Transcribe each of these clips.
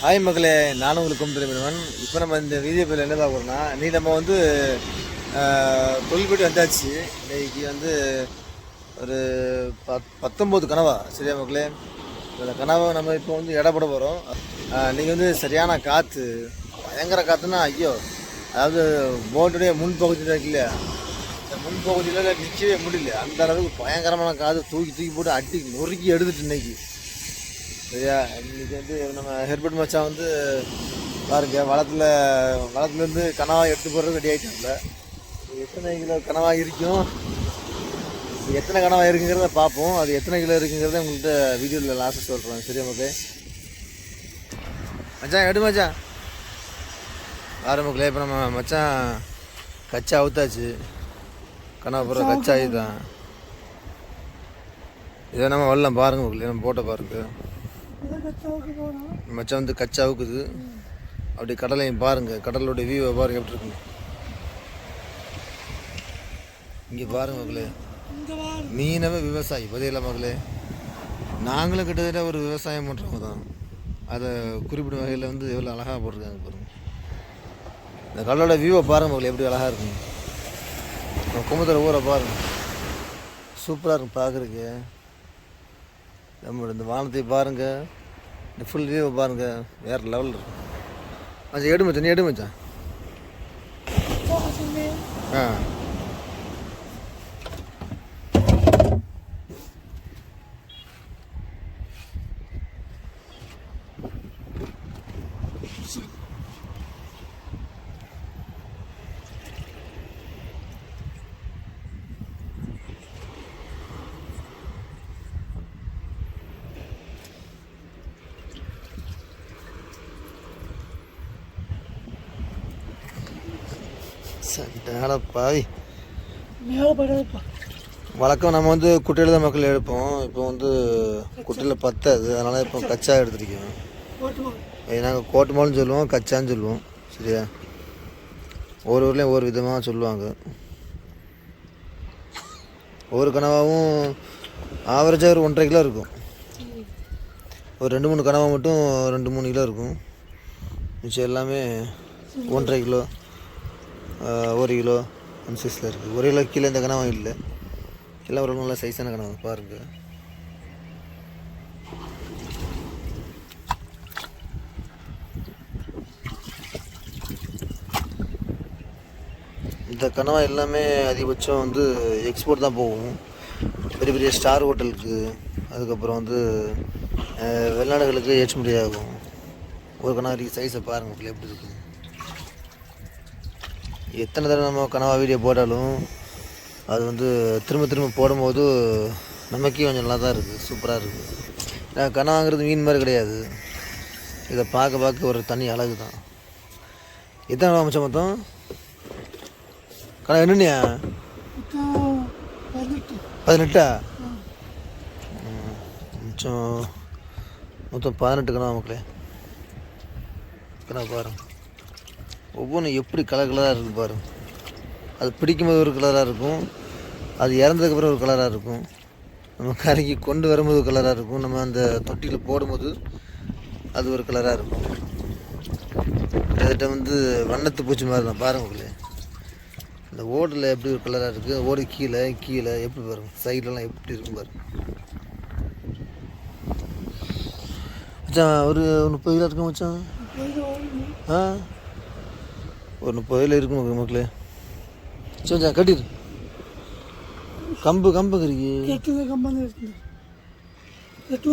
Hi மக்களே நானும் உங்களுக்கு கும்பிடுவேன் இப்போ நம்ம இந்த வீடியோ பேரில் என்ன பார்க்குறோம்னா நீ நம்ம வந்து தொழில்பட்டி வந்தாச்சு. இன்னைக்கு வந்து ஒரு பத் பத்தொம்போது கனவா சரியா மக்களே? இந்த கனவை நம்ம இப்போ வந்து இடப்பட போகிறோம் நீங்கள் வந்து சரியான காற்று பயங்கர காற்றுனா ஐயோ அதாவது போட்டுடைய முன்பகுதியில் இருக்கு இல்லையா? இந்த முன்பகுதியில் நிற்கவே முடியல. அந்த அளவுக்கு பயங்கரமான காற்று தூக்கி தூக்கி போட்டு அட்டி நொறுக்கி எடுத்துட்டு இன்னைக்கு. சரியா இன்னைக்கு வந்து நம்ம ஹெர்பர்ட் மச்சான் வந்து பாருங்க வளத்தில் வளத்துலேருந்து கனவாக எடுத்து போடுறது ரெடி ஆகிட்டாங்க எத்தனை கிலோ கனவாக இருக்கும்? எத்தனை கனவாக இருக்குங்கிறத பார்ப்போம். அது எத்தனை கிலோ இருக்குங்கிறத உங்கள்கிட்ட வீடியோவில் லாஸ்ட்டு சொல்கிறேன் சரியா மக்களே? மச்சான் எடு மச்சான். ஆரம்பங்களே இப்போ நம்ம மச்சான் கச்சா அவுத்தாச்சு. கனவா போடுற கச்சா இதுதான். இதை நம்ம வரலாம் பாருங்கள் மக்களே நம்ம போட்ட பாருங்கள் மச்சான் வந்து கச்சாவுக்குது. அப்படி கடலையும் பாருங்க. கடலோட வியூவை பாருங்க எப்படி இருக்குங்க இங்கே பாருங்க மகளே மீனவே விவசாயி. பதில மகளே நாங்களும் கிட்டத்தட்ட ஒரு விவசாயம் பண்ணுறவங்க தான். அதை குறிப்பிடும் வகையில் வந்து எவ்வளோ அழகாக போட்டிருக்காங்க பாருங்க. இந்த கடலோட வியூவை பாருங்க மகளே எப்படி அழகாக இருக்குங்க நம்ம ஊரை பாருங்க. சூப்பராக இருக்கும் பார்க்குறதுக்கு. நம்மளோட இந்த வானத்தை பாருங்க. இந்த ஃபுல் வியூவை பாருங்க. வேற லெவலில் இருக்கும் மச்சான் எடு மச்சான் நீ எடு மச்சான். ஆ. பாவி வழக்கம் நம்ம வந்து குட்டையில் தான் மக்கள் எடுப்போம். இப்போ வந்து குட்டையில் பத்தாது. அதனால் இப்போ கச்சா எடுத்துருக்கோம் நாங்கள் கோட்டுமாலும் சொல்லுவோம் கச்சான்னு சொல்லுவோம். சரியா? ஒவ்வொரு ஊர்லேயும் ஒவ்வொரு விதமாக சொல்லுவாங்க. ஒவ்வொரு கனவாவும் ஆவரேஜாக ஒரு ஒன்றரை கிலோ இருக்கும். ஒரு ரெண்டு மூணு கனவா மட்டும் ரெண்டு மூணு கிலோ இருக்கும். மிச்சம் எல்லாமே ஒன்றரை கிலோ. ஒரு கிலோ அந்த சைஸில் இருக்குது ஒரு கிலோ கீழே இந்த கனவா இல்லை. எல்லாம் ஒரு நல்ல சைஸான கனவா பாருங்கள் இந்த கனவா எல்லாமே அதிகபட்சம் வந்து எக்ஸ்போர்ட் தான் போகும். பெரிய பெரிய ஸ்டார் ஹோட்டலுக்கு அதுக்கப்புறம் வந்து வெளிநாடுகளுக்கு ஏற்றுமதி ஆகும். ஒரு கனவா சைஸை பாருங்கள் எப்படி இருக்குது எத்தனை தடவை நம்ம கனவா வீடியோ போட்டாலும் அது வந்து திரும்ப திரும்ப போடும்போது நமக்கே கொஞ்சம் நல்லா தான் இருக்குது சூப்பராக இருக்குது ஏன்னா கனவாங்கிறது மீன் மாதிரி கிடையாது. இதை பார்க்க பார்க்க ஒரு தனி அழகு தான் எத்தனை அமைச்சம் மொத்தம்? கனவு என்னண்ணா பதினெட்டா. மிச்சம் மொத்தம் பதினெட்டு கனவா மக்களே. கனவு பாருங்க. ஒவ்வொன்றும் எப்படி கலர் கலராக இருக்குது பாருங்க அது பிடிக்கும்போது ஒரு கலராக இருக்கும். அது இறந்ததுக்கப்புறம் ஒரு கலராக இருக்கும். நம்ம கரைக்கு கொண்டு வரும்போது ஒரு கலராக இருக்கும். நம்ம அந்த தொட்டியில் போடும்போது அது ஒரு கலராக இருக்கும். கிட்டத்தட்ட வந்து வண்ணத்து பூச்சி மாதிரி தான் பாருங்க மக்களே இந்த ஓடில் எப்படி ஒரு கலராக இருக்குது ஓடு கீழே கீழே எப்படி பாருங்க சைட்லலாம் எப்படி இருக்கும் பாருங்க மச்சான் ஒரு முப்பது கிலோ இருக்கும் மச்சான். ஆ? ஒரு முப்பது வயதில் இருக்கும் மக்களே. சோஞ்சா கட்டிடு. கம்பு கம்பு இருக்கு எட்டு கம்பு எட்டு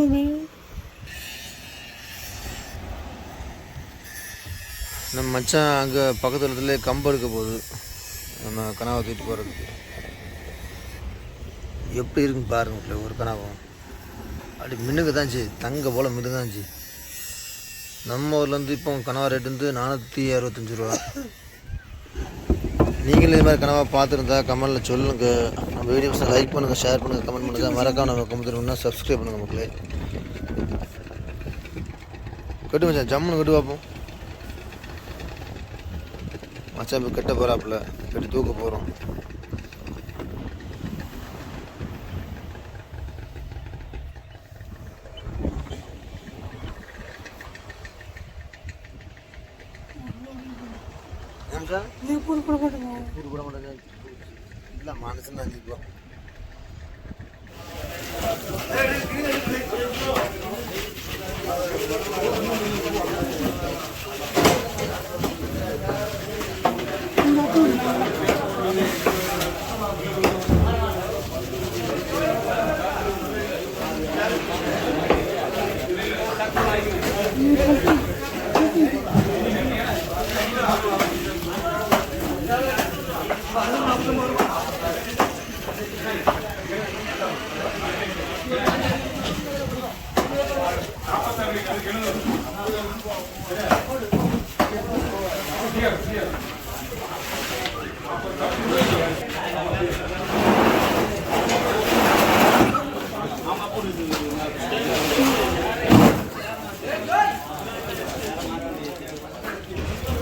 நம்ம மச்சான் அங்கே பக்கத்து இடத்துல கம்பு எடுக்க போகுது. நம்ம கனவை தூக்கிட்டு போகிறதுக்கு எப்படி இருக்குன்னு பாருங்க ஒரு கனவும் அப்படி மின்னுக்கு தான் சரி தங்க போல் மின்னு தான் சரி நம்ம ஊர்லேருந்து இப்போ கனவா ரேட்டு வந்து நானூற்றி அறுபத்தஞ்சி ரூபா. நீங்களும் இது மாதிரி கனவாக பார்த்துருந்தா கமெண்டில் சொல்லுங்கள் நம்ம வீடியோஸை லைக் பண்ணுங்கள் ஷேர் பண்ணுங்கள் கமெண்ட் பண்ணுங்கள் மறக்காம நம்ம கமெண்ட் சப்ஸ்கிரைப் பண்ணுங்கள் மக்களே. கட்டு மச்சான் ஜம்முன்னு கட்டு பார்ப்போம் மச்சான் இப்போ கட்ட போகிறாப்புல கட்டி தூக்க போகிறோம்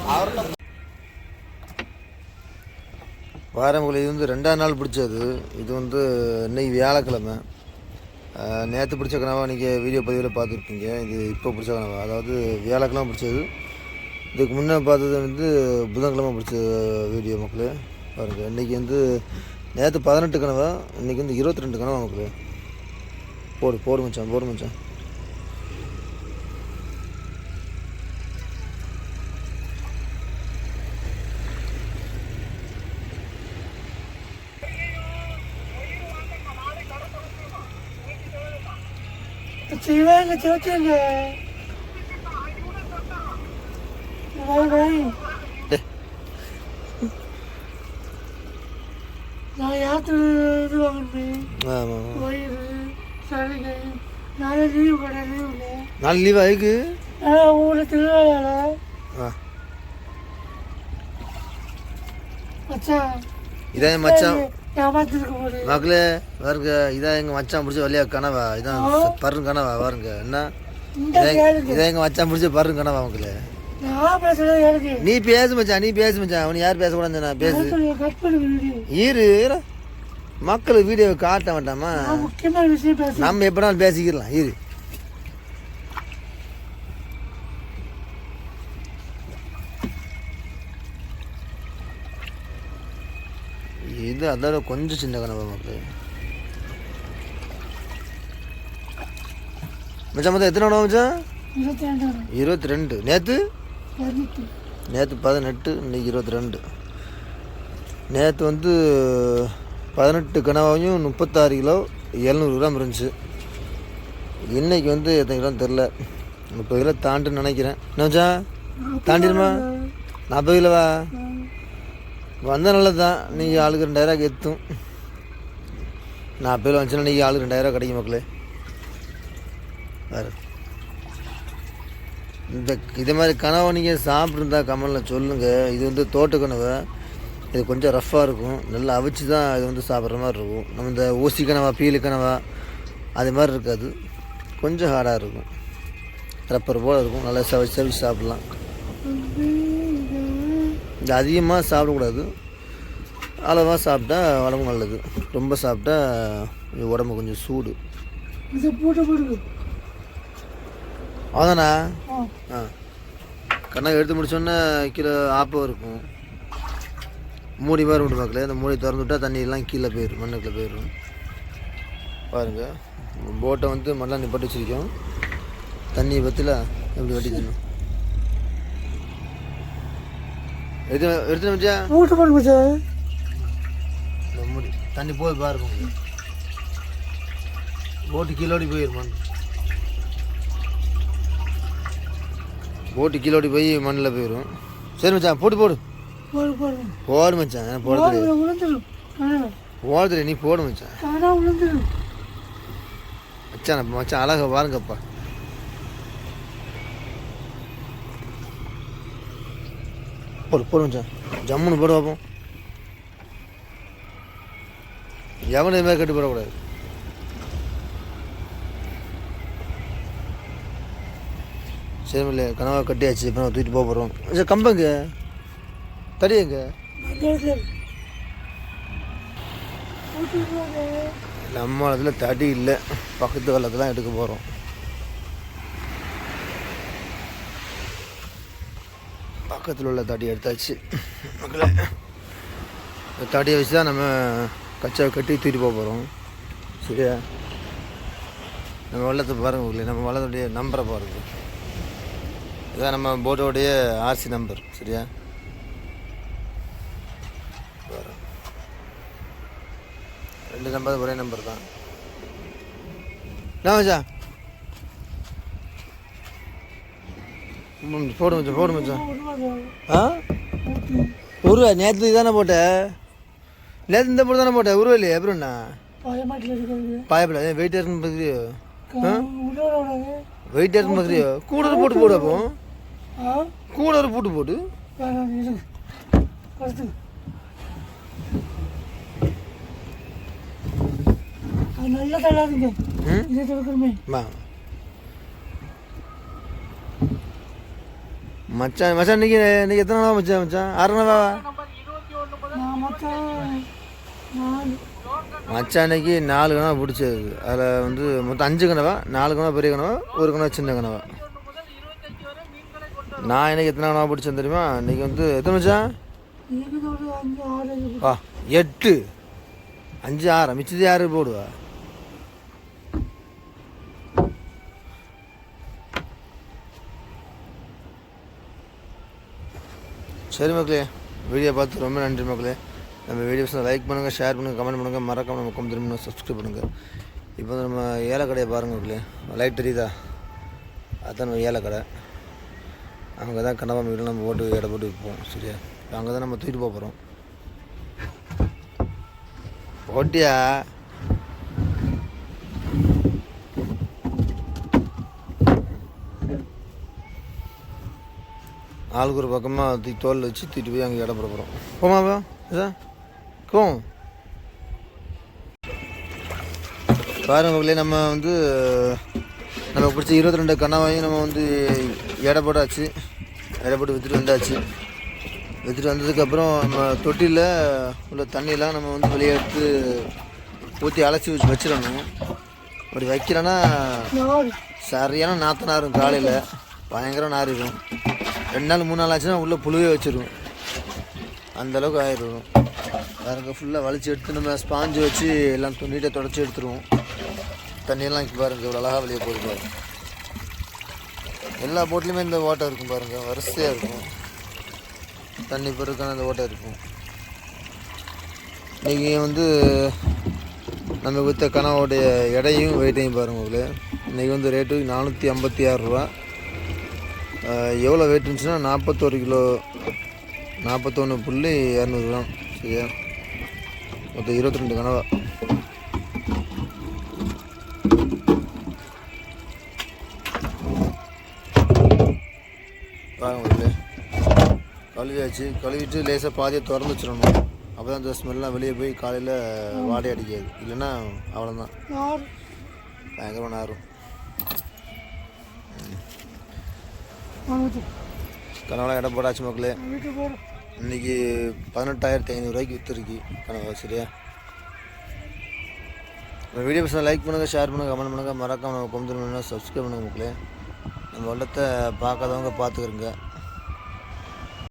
ahora வாரமுகளை இது வந்து ரெண்டாம் நாள் பிடிச்சது. இது வந்து இன்னைக்கு வியாழக்கிழமை. நேற்று பிடிச்ச கனவா நீங்கள் வீடியோ பதிவில் பார்த்துருப்பீங்க இது இப்போ பிடிச்ச கனவா. அதாவது வியாழக்கிழமை பிடிச்சது. இதுக்கு முன்னே பார்த்தது வந்து புதன்கிழமை பிடிச்ச வீடியோ மக்களே. பாருங்கள் இன்றைக்கி வந்து நேற்று பதினெட்டு கனவா இன்றைக்கி வந்து இருபத்தி ரெண்டு கனவா மக்களே. போடு போடு மச்சான் போடு மச்சான். செய்வாங்க சேர்த்துங்க நான் யாத்திரை இது வாங்கினேன் வயிறு சலுகை நாளை லீவு கடை லீவுல நாலு லீவ் ஆயிருக்கு ஊரில் திருவிழாவில் மச்சான். இதான் மச்சான். மக்களே பாருங்க இதான் எங்கள் மச்சான் பிடிச்ச வழியா கனவா? இதான் பருங்க கனவா பாருங்க என்ன? இதான் எங்கள் மச்சான் பிடிச்ச பருங்க கனவா எனக்கு நீ பேசு மச்சான் நீ பேசு மச்சான். அவன் யார் பேசு கட் பண்ணுங்க வீடியோ. இரு. மக்களுக்கு வீடியோ காட்ட வேண்டாமா நம்ம எப்படினாலும் பேசிக்கலாம் இரு. இது அதோட கொஞ்சம் சின்ன கனவா மக்களே மச்சான் மொத்தம் எத்தனை கனவா மச்சான்? இருபத்தி ரெண்டு நேற்று நேற்று பதினெட்டு. இன்னைக்கு இருபத்தி ரெண்டு. நேற்று வந்து பதினெட்டு கனவாயும் முப்பத்தாறு கிலோ எழுநூறு கிராம் இருந்துச்சு. இன்னைக்கு வந்து எத்தனை கிலோ தெரில முப்பது கிலோ தாண்டுன்னு நினைக்கிறேன். என்னச்சா தாண்டிடுமா? நாற்பது கிலோவா? வந்தால் நல்லது தான் நீங்கள் ஆளுக்கு ரெண்டாயிரம் கெத்தும் நான் பேர் வந்துச்சுன்னா நீங்கள் ஆளுக்கு ரெண்டாயிரம் கிடைக்கும் மக்களே. வேறு இந்த இதே மாதிரி கனவை நீங்கள் சாப்பிட்ருந்தா கமலில் சொல்லுங்கள் இது வந்து தோட்ட கனவை. இது கொஞ்சம் ரஃப்பாக இருக்கும். நல்லா அவிச்சு தான் இது வந்து சாப்பிட்ற மாதிரி இருக்கும். நம்ம இந்த ஊசி கனவா பீலு கனவா அது மாதிரி இருக்காது. கொஞ்சம் ஹார்டாக இருக்கும். ரப்பர் போல் இருக்கும். நல்லா சவி சவிச்சு சாப்பிட்லாம். இது அதிகமாக சாப்பிடக்கூடாது. அளவாக சாப்பிட்டா உடம்பு நல்லது. ரொம்ப சாப்பிட்டா உடம்பு கொஞ்சம் சூடு. அதானா? ஆ. ஆ. கண்ணை எடுத்து முடிச்சோன்னே கீழே ஆப்பம் இருக்கும். மூடி மாதிரி விட்டு பார்க்கல. இந்த மூடி திறந்து விட்டா தண்ணி எல்லாம் கீழே போயிடும் மண்ணுக்குள்ளே போயிடும் பாருங்க. போட்டை வந்து மண்ணெலாம் நிப்பாட்டி வச்சிருக்கோம். தண்ணி பற்றில எப்படி வெட்டிக்கணும் எடுத்து போட்டு போடுங்க மச்சான். இந்த மூடி தண்ணி போய் பாருங்க போட்டு கீழோடி போயிடும் மண். போட்டு கீழோடி போய் மண்ணில் போயிடும் சரி மச்சான் போட்டு போடு. போடு மச்சான் போட தெரியாது. போடுங்க விழுந்துடும் காணா போட தெரியாது நீ போடு மச்சான். மச்சான் மச்சான் அழகா பாருங்கப்பா. போடு போடு மச்சான். ஜம்முன்னு போடு பார்ப்போம் எவன் இதுமாதிரி கட்டு போடக்கூடாது. சரி இல்லை கனவா கட்டியாச்சு இப்போ நம்ம தூக்கிட்டு போக போகிறோம் சரி கம்பங்க தடி எங்க? நம்ம இடத்துல தடி இல்லை. பக்கத்து காலத்துலாம் எடுக்க போகிறோம் பக்கத்தில் உள்ள தடி எடுத்தாச்சு. மக்களை இந்த தடியை வச்சு தான் நம்ம கச்சாவை கட்டி தூக்கிட்டு போக போகிறோம் சரியா? நம்ம வெள்ளத்தை பாருங்கள் மக்களே நம்ம வெள்ளத்துடைய நம்பரை பாருங்க. இதான் நம்ம போட்டோடைய ஆர்சி நம்பர் சரியா? ரெண்டு நம்பர் ஒரே நம்பர் தான். என்ன மச்சான் ம், போடு மச்சான் போடு மச்சான் ஆ? உருவா நேற்று தானே போட்ட? நேற்று இந்த போட்டு தானே போட்ட? உருவா இல்லையா அப்புறம் என்ன? பயமாட்டில் இருக்கிறது. பாயப்படா வெயிட் இருக்குன்னு பார்க்குறியோ? வெயிட் இருக்குன்னு பார்க்குறியோ? கூடர் போட்டு போடு அப்போ. ஆ? கூடர் போட்டு போடு. வேணாம் இரு. கருத்து. அது நல்லா தள்ளாதுங்க. இதை மச்சான் மச்சான் இன்னைக்கு இன்னைக்கு எத்தனை நாளா மச்சான் மச்சான்? ஆறு மச்சான் அன்னைக்கு நாலு கனவா பிடிச்சது அதில் வந்து மொத்தம் அஞ்சு கனவா நாலு கனவா பெரிய கனவா ஒரு கனவா சின்ன கனவா. நான் இன்னைக்கு எத்தனை கனவா பிடிச்சேன் தெரியுமா? இன்னைக்கு வந்து எத்தனை மச்சான். வா எட்டு. அஞ்சு ஆறு. மிச்சது யாரு போடுவா? சரி மக்களே வீடியோ பார்த்து ரொம்ப நன்றி மக்களே. நம்ம வீடியோஸ் லைக் பண்ணுங்கள் ஷேர் பண்ணுங்கள் கமெண்ட் பண்ணுங்கள் மறக்காம நம்ம கம் திரும்ப சப்ஸ்கிரைப் பண்ணுங்கள் இப்போ வந்து நம்ம ஏலக்கடையை பாருங்கள் மக்களே. லைட் தெரியுதா? அதுதான் நம்ம ஏலக்கடை. அங்கே தான் கண்ணப்பா மீட்டில் நம்ம போட்டு எடை போட்டு விற்போம் சரியா? அங்கே தான் நம்ம தூக்கிட்டு போக போகிறோம் போட்டியா? ஆளுக்கு ஒரு பக்கமாக தூக்கி தோல் வச்சு தூக்கிட்டு போய் அங்கே இடம் போட போகிறோம் போமா இதான் கோம் பாருங்க மக்களே நம்ம வந்து நம்ம பிடிச்ச இருபத்தி ரெண்டு கண்ணாவையும் நம்ம வந்து எடை போட்டாச்சு. எடை போட்டு விற்றுட்டு வந்தாச்சு. விற்றுட்டு வந்ததுக்கப்புறம் நம்ம தொட்டியில் உள்ள தண்ணியெல்லாம் நம்ம வந்து வெளியே எடுத்து ஊற்றி அலசி வச்சு வச்சிடணும். அப்படி வைக்கிறோன்னா சரியான நாற்று நாரும் காலையில். பயங்கர நார் இருக்கும் ரெண்டு நாள் மூணு நாள் ஆச்சுன்னா உள்ளே புழுவே வச்சிடும் அந்தளவுக்கு ஆயிடும் பாருங்க ஃபுல்லாக வலிச்சு எடுத்து நம்ம ஸ்பாஞ்சு வச்சு எல்லாம் நீட்டாக தொடச்சி எடுத்துருவோம். தண்ணியெல்லாம் பாருங்கள் பாருங்க இவ்வளோ அழகாக வெளியே போகுது பாருங்கள் எல்லா போட்லேயுமே இந்த ஓட்டை இருக்கும் பாருங்க வரிசையாக இருக்கும். தண்ணி பெருக்கான அந்த ஓட்டை இருக்கும். இன்றைக்கி வந்து நம்ம விற்ற கனவோடைய எடையும் வெயிட்டையும் பாருங்கள் உங்களுக்கு இன்றைக்கி வந்து ரேட்டு நானூற்றி ஐம்பத்தி ஆறுரூவா எவ்வளோ வெயிட் இருந்துச்சுன்னா நாற்பத்தோரு கிலோ நாற்பத்தொன்று புள்ளி இரநூறு கிராம் சரியா? மொத்தம் இருபத்தி ரெண்டு கனவா. பாருங்க கழுவியாச்சு. கழுவிட்டு லேசாக பாதியை திறந்து வச்சிடணும். அப்போ தான் அந்த ஸ்மெல்லாம் வெளியே போய் காலையில் வாடை அடிக்காது. இல்லைன்னா அவ்வளோதான் பயங்கரமாக நாரும். வாங்கிட்டு இடம் போடாச்சு மக்களே. இன்னைக்கு பதினெட்டாயிரத்தி ஐநூறுரூவாய்க்கு விற்றுருக்கு கனவா சரியா நம்ம வீடியோ பசங்க லைக் பண்ணுங்கள் ஷேர் பண்ணுங்கள் கமெண்ட் பண்ணுங்கள் மறக்காமல் நம்ம கொண்டு சப்ஸ்கிரைப் பண்ணுங்கள் மக்களே. நம்ம வெள்ளத்தை பார்க்காதவங்க பார்த்துக்கிறங்க.